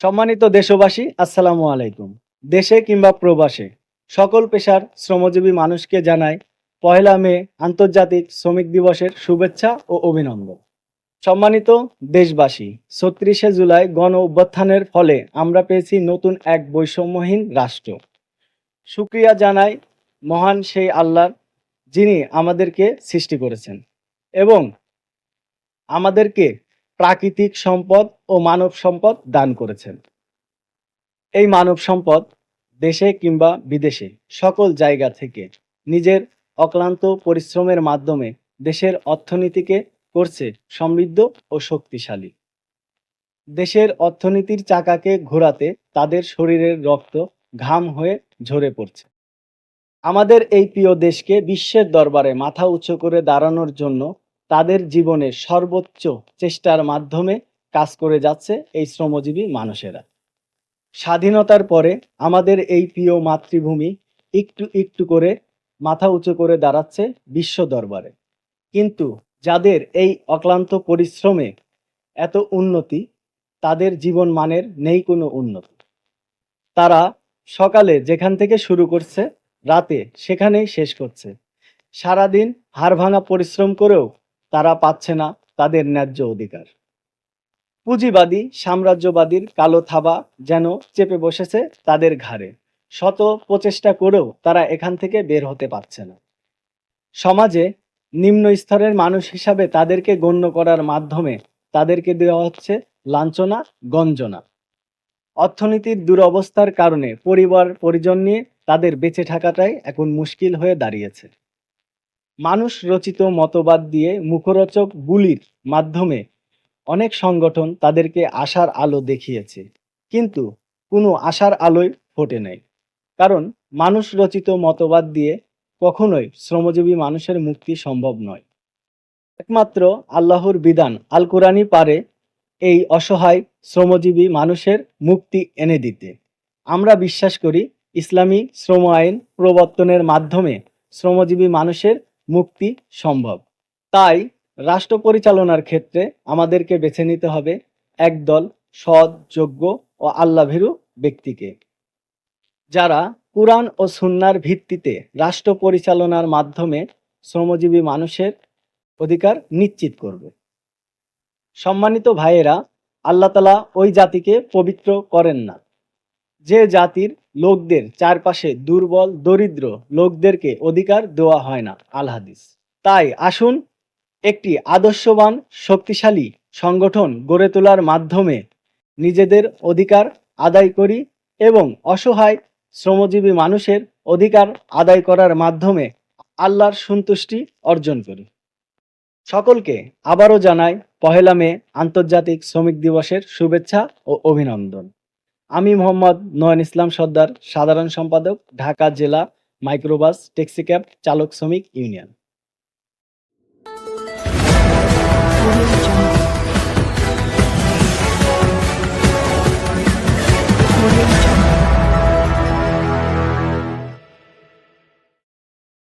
সম্মানিত দেশবাসী, আসসালামু আলাইকুম। দেশে কিংবা প্রবাসে সকল পেশার শ্রমজীবী মানুষকে জানাই পহেলা মে আন্তর্জাতিক শ্রমিক দিবসের শুভেচ্ছা ও অভিনন্দন। সম্মানিত দেশবাসী, ছত্রিশে জুলাই গণ অভ্যুত্থানের ফলে আমরা পেয়েছি নতুন এক বৈষম্যহীন রাষ্ট্র। সুক্রিয়া জানাই মহান সেই আল্লাহর, যিনি আমাদেরকে সৃষ্টি করেছেন এবং আমাদেরকে প্রাকৃতিক সম্পদ ও মানব সম্পদ দান করেছেন। এই মানব সম্পদ দেশে কিংবা বিদেশে সকল জায়গা থেকে নিজের অক্লান্ত পরিশ্রমের মাধ্যমে দেশের অর্থনীতিকে করছে সমৃদ্ধ ও শক্তিশালী। দেশের অর্থনীতির চাকাকে ঘোরাতে তাদের শরীরের রক্ত ঘাম হয়ে ঝরে পড়ছে। আমাদের এই প্রিয় দেশকে বিশ্বের দরবারে মাথা উঁচু করে দাঁড়ানোর জন্য তাদের জীবনের সর্বোচ্চ চেষ্টার মাধ্যমে কাজ করে যাচ্ছে এই শ্রমজীবী মানুষেরা। স্বাধীনতার পরে আমাদের এই প্রিয় মাতৃভূমি একটু একটু করে মাথা উঁচু করে দাঁড়াচ্ছে বিশ্ব দরবারে। কিন্তু যাদের এই অক্লান্ত পরিশ্রমে এত উন্নতি, তাদের জীবন মানের নেই কোনো উন্নতি। তারা সকালে যেখান থেকে শুরু করছে, রাতে সেখানেই শেষ করছে। সারাদিন হাড় ভাঙা পরিশ্রম করেও তারা পাচ্ছে না তাদের ন্যায্য অধিকার। পুঁজিবাদী, সাম্রাজ্যবাদীর কালো থাবা যেন চেপে বসেছে তাদের ঘাড়ে। শত প্রচেষ্টা করেও তারা এখান থেকে বের হতে পারছে না। সমাজে নিম্ন স্তরের মানুষ হিসাবে তাদেরকে গণ্য করার মাধ্যমে তাদেরকে দেওয়া হচ্ছে লাঞ্ছনা, গঞ্জনা। অর্থনীতির দুরবস্থার কারণে পরিবার পরিজন নিয়ে তাদের বেঁচে থাকাটাই এখন মুশকিল হয়ে দাঁড়িয়েছে। মানুষ রচিত মতবাদ দিয়ে মুখরোচক বুলির মাধ্যমে অনেক সংগঠন তাদেরকে আশার আলো দেখিয়েছে। কিন্তু কোনো আশার আলোয় ফোটে নাই। কারণ মানুষ রচিত মতবাদ দিয়ে কখনোই শ্রমজীবী মানুষের মুক্তি সম্ভব নয়। একমাত্র আল্লাহর বিধান আল কোরআনই পারে এই অসহায় শ্রমজীবী মানুষের মুক্তি এনে দিতে। আমরা বিশ্বাস করি, ইসলামী শ্রম আইন প্রবর্তনের মাধ্যমে শ্রমজীবী মানুষের মুক্তি সম্ভব। তাই রাষ্ট্র পরিচালনার ক্ষেত্রে আমাদেরকে বেছে নিতে হবে একদল সৎ, যোগ্য ও আল্লাভীরু ব্যক্তিকে। যারা কুরআন ও সুন্নার ভিত্তিতে রাষ্ট্র পরিচালনার মাধ্যমে শ্রমজীবী মানুষের অধিকার নিশ্চিত করবে। সম্মানিত ভাইয়েরা, আল্লাহ তালা ওই জাতিকে পবিত্র করেন না। যে জাতির লোকদের চারপাশে দুর্বল, দরিদ্র লোকদেরকে অধিকার দেওয়া হয় না আল হাদিস তাই আসুন একটি আদর্শবান, শক্তিশালী সংগঠন গড়ে তোলার মাধ্যমে নিজেদের অধিকার আদায় করি এবং অসহায়, শ্রমজীবী মানুষের অধিকার আদায় করার মাধ্যমে আল্লাহর সন্তুষ্টি অর্জন করি। সকলকে আবারও জানাই পহেলা মে আন্তর্জাতিক শ্রমিক দিবসের শুভেচ্ছা ও অভিনন্দন। আমি মোহাম্মদ নয়ন ইসলাম সর্দার সাধারণ সম্পাদক ঢাকা জেলা মাইক্রোবাস ট্যাক্সিক্যাব চালক শ্রমিক ইউনিয়ন।